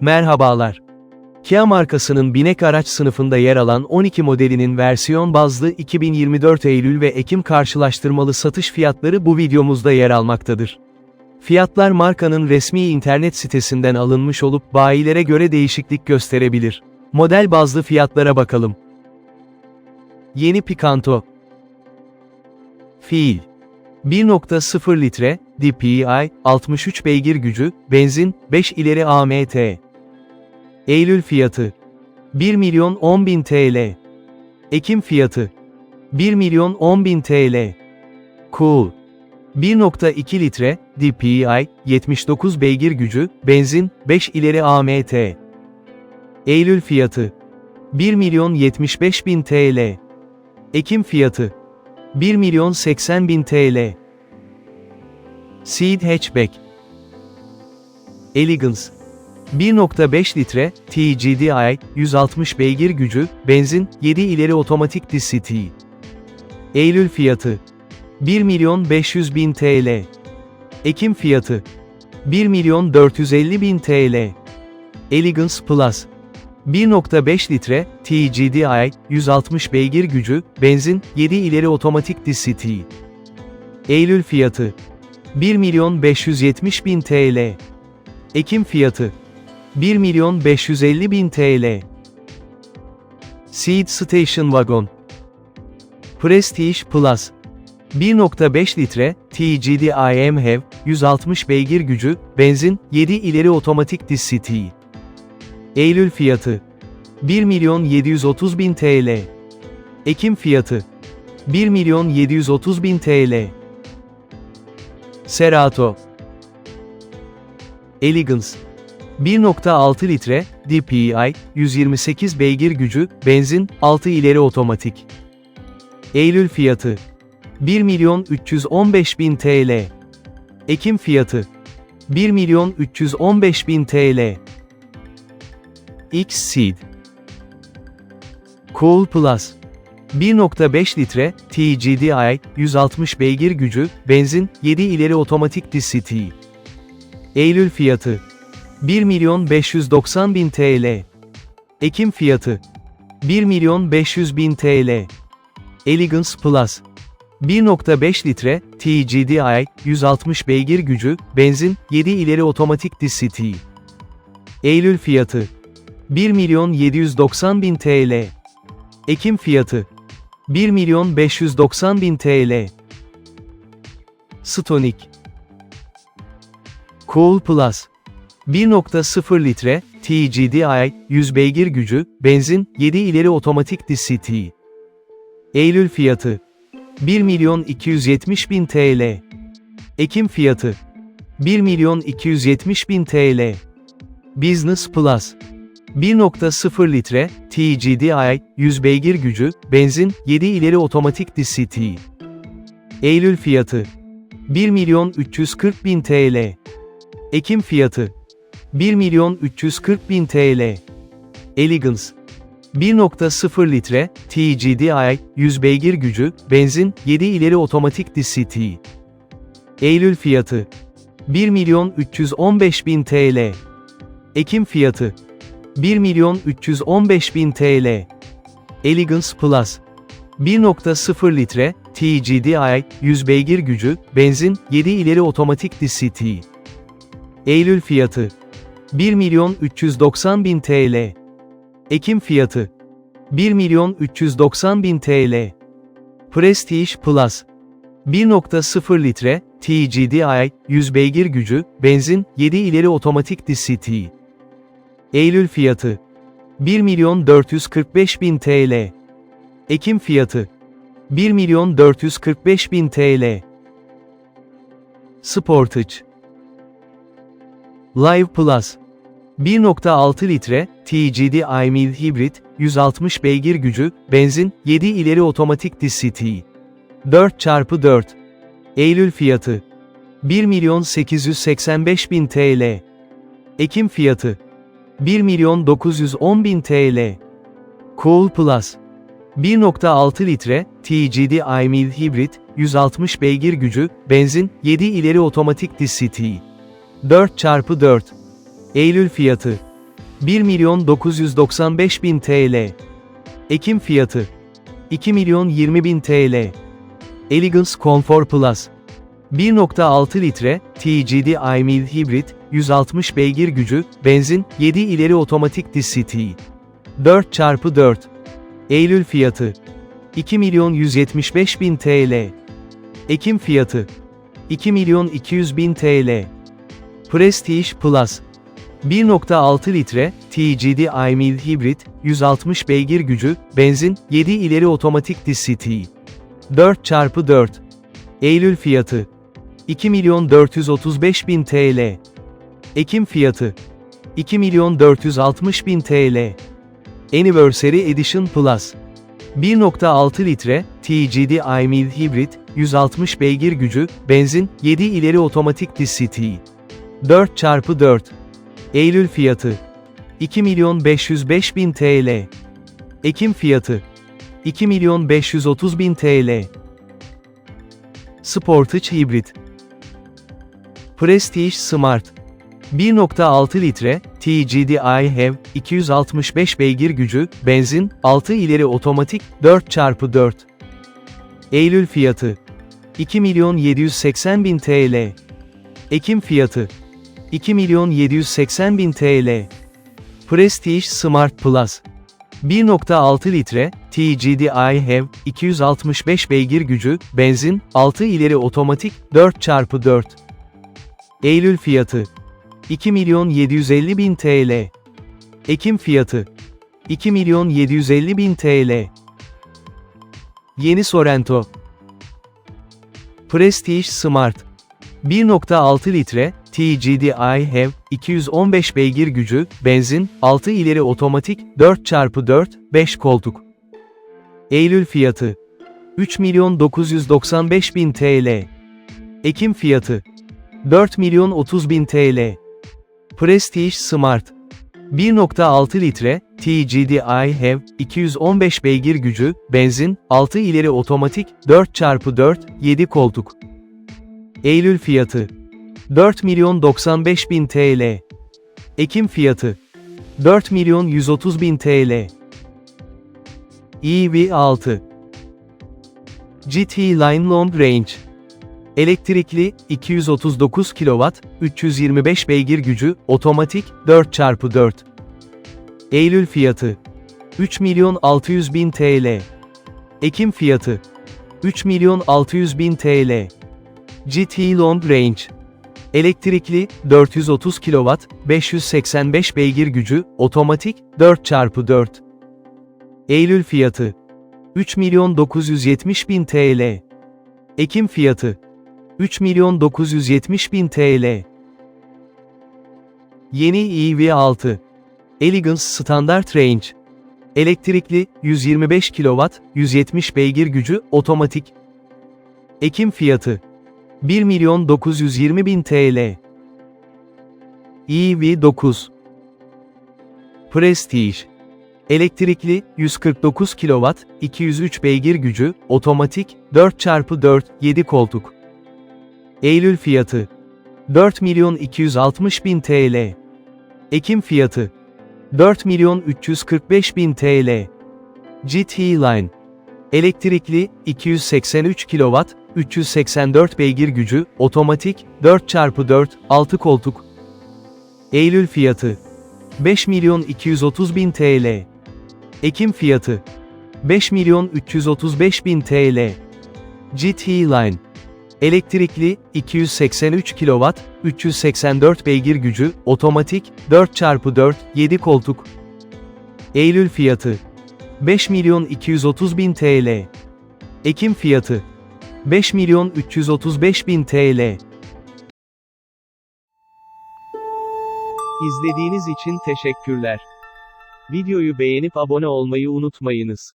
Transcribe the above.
Merhabalar. Kia markasının binek araç sınıfında yer alan 12 modelinin versiyon bazlı 2024 Eylül ve Ekim karşılaştırmalı satış fiyatları bu videomuzda yer almaktadır. Fiyatlar markanın resmi internet sitesinden alınmış olup bayilere göre değişiklik gösterebilir. Model bazlı fiyatlara bakalım. Yeni Picanto Fiil 1.0 litre, DPI, 63 beygir gücü, benzin, 5 ileri AMT. Eylül fiyatı 1 milyon 10 bin TL. Ekim fiyatı 1 milyon 10 bin TL. Cool 1.2 litre, DPI, 79 beygir gücü, benzin, 5 ileri AMT. Eylül fiyatı 1 milyon 75 bin TL. Ekim fiyatı 1 milyon 80 bin TL. Seed Hatchback Elegance 1.5 litre, TGDI, 160 beygir gücü, benzin, 7 ileri otomatik DCT. Eylül fiyatı 1 milyon 500 bin TL. Ekim fiyatı 1 milyon 450 bin TL. Elegance Plus 1.5 litre, TGDI, 160 beygir gücü, benzin, 7 ileri otomatik DCT. Eylül fiyatı 1 milyon 570 bin TL. Ekim fiyatı 1 milyon 550 bin TL. Seed Station Wagon Prestige Plus 1.5 litre, TGDI MHEV, 160 beygir gücü, benzin, 7 ileri otomatik DCT. Eylül fiyatı 1 milyon 730 bin TL. Ekim fiyatı 1 milyon 730 bin TL. Serato Elegance 1.6 litre, DPI, 128 beygir gücü, benzin, 6 ileri otomatik. Eylül fiyatı 1 milyon 315 bin TL. Ekim fiyatı 1 milyon 315 bin TL. X-Seed Cool Plus 1.5 litre, TGDI, 160 beygir gücü, benzin, 7 ileri otomatik DCT. Eylül fiyatı 1 milyon 590 bin TL. Ekim fiyatı 1 milyon 500 bin TL. Elegance Plus 1.5 litre, TGDI, 160 beygir gücü, benzin, 7 ileri otomatik DCT. Eylül fiyatı 1 milyon 790 bin TL. Ekim fiyatı 1 milyon 590 bin TL. Stonic Cool Plus 1.0 litre, TGDI, 100 beygir gücü, benzin, 7 ileri otomatik DCT. Eylül fiyatı 1 milyon 270 bin TL. Ekim fiyatı 1 milyon 270 bin TL. Business Plus 1.0 litre, TGDI, 100 beygir gücü, benzin, 7 ileri otomatik DCT. Eylül fiyatı 1 milyon 340 bin TL. Ekim fiyatı 1 milyon 340 bin TL. Elegance 1.0 litre, TGDI, 100 beygir gücü, benzin, 7 ileri otomatik DCT. Eylül fiyatı 1 milyon 315 bin TL. Ekim fiyatı 1 milyon 315 bin TL. Elegance Plus 1.0 litre, TGDI, 100 beygir gücü, benzin, 7 ileri otomatik DCT. Eylül fiyatı 1 milyon 390 bin TL. Ekim fiyatı 1 milyon 390 bin TL. Prestige Plus 1.0 litre, TGDI, 100 beygir gücü, benzin, 7 ileri otomatik DCT. Eylül fiyatı 1 milyon 445 bin TL. Ekim fiyatı 1 milyon 445 bin TL. Sportage Live Plus 1.6 litre, TGD iMil hibrit, 160 beygir gücü, benzin, 7 ileri otomatik DCT. 4x4. Eylül fiyatı 1 milyon 885 bin TL. Ekim fiyatı 1 milyon 910 bin TL. Cool Plus 1.6 litre, TGD iMil hibrit, 160 beygir gücü, benzin, 7 ileri otomatik DCT. 4x4. Eylül fiyatı 1 milyon 995 bin TL. Ekim fiyatı 2 milyon 20 bin TL. Elegance Comfort Plus 1.6 litre, TGD iMil Hibrit, 160 beygir gücü, benzin, 7 ileri otomatik DCT. 4x4. Eylül fiyatı 2 milyon 175 bin TL. Ekim fiyatı 2 milyon 200 bin TL. Prestige Plus 1.6 litre, TGD iMil Hibrit, 160 beygir gücü, benzin, 7 ileri otomatik DCT. 4x4. Eylül fiyatı 2 milyon 435 bin TL. Ekim fiyatı 2 milyon 460 bin TL. Anniversary Edition Plus 1.6 litre, TGD iMil Hibrit, 160 beygir gücü, benzin, 7 ileri otomatik DCT. 4x4. Eylül fiyatı 2 milyon 505 bin TL. Ekim fiyatı 2 milyon 530 bin TL. Sportage Hibrit Prestige Smart 1.6 litre, TGD iHev, 265 beygir gücü, benzin, 6 ileri otomatik, 4x4. Eylül fiyatı 2 milyon 780 bin TL. Ekim fiyatı 2 milyon 780 bin TL. Prestige Smart Plus 1.6 litre, TGD iHev, 265 beygir gücü, benzin, 6 ileri otomatik, 4x4. Eylül fiyatı 2 milyon 750 bin TL. Ekim fiyatı 2 milyon 750 bin TL. Yeni Sorento Prestige Smart 1.6 litre, TGD iHev, 215 beygir gücü, benzin, 6 ileri otomatik, 4x4, 5 koltuk. Eylül fiyatı 3 milyon 995 bin TL. Ekim fiyatı 4 milyon 30 bin TL. Prestige Smart 1.6 litre, TGD iHev, 215 beygir gücü, benzin, 6 ileri otomatik, 4x4, 7 koltuk. Eylül fiyatı 4 milyon 95 bin TL. Ekim fiyatı 4 milyon 130 bin TL. EV6 GT Line Long Range Elektrikli, 239 kW, 325 beygir gücü, otomatik, 4x4. Eylül fiyatı 3 milyon 600 bin TL. Ekim fiyatı 3 milyon 600 bin TL. GT Long Range Elektrikli, 430 kW, 585 beygir gücü, otomatik, 4x4. Eylül fiyatı 3 milyon 970 bin TL. Ekim fiyatı 3 milyon 970 bin TL. Yeni EV6 Elegance Standard Range Elektrikli, 125 kW, 170 beygir gücü, otomatik. Ekim fiyatı 1 milyon 920 bin TL. EV9 Prestige Elektrikli, 149 kW, 203 beygir gücü, otomatik, 4x4, 7 koltuk. Eylül fiyatı 4 milyon 260 bin TL. Ekim fiyatı 4 milyon 345 bin TL. GT Line Elektrikli, 283 kW, 384 beygir gücü, otomatik, 4x4, 6 koltuk. Eylül fiyatı 5 milyon 230 bin TL. Ekim fiyatı 5 milyon 335 bin TL. GT Line Elektrikli, 283 kW, 384 beygir gücü, otomatik, 4x4, 7 koltuk. Eylül fiyatı 5 milyon 230 bin TL. Ekim fiyatı 5 milyon 335 bin TL. İzlediğiniz için teşekkürler. Videoyu beğenip abone olmayı unutmayınız.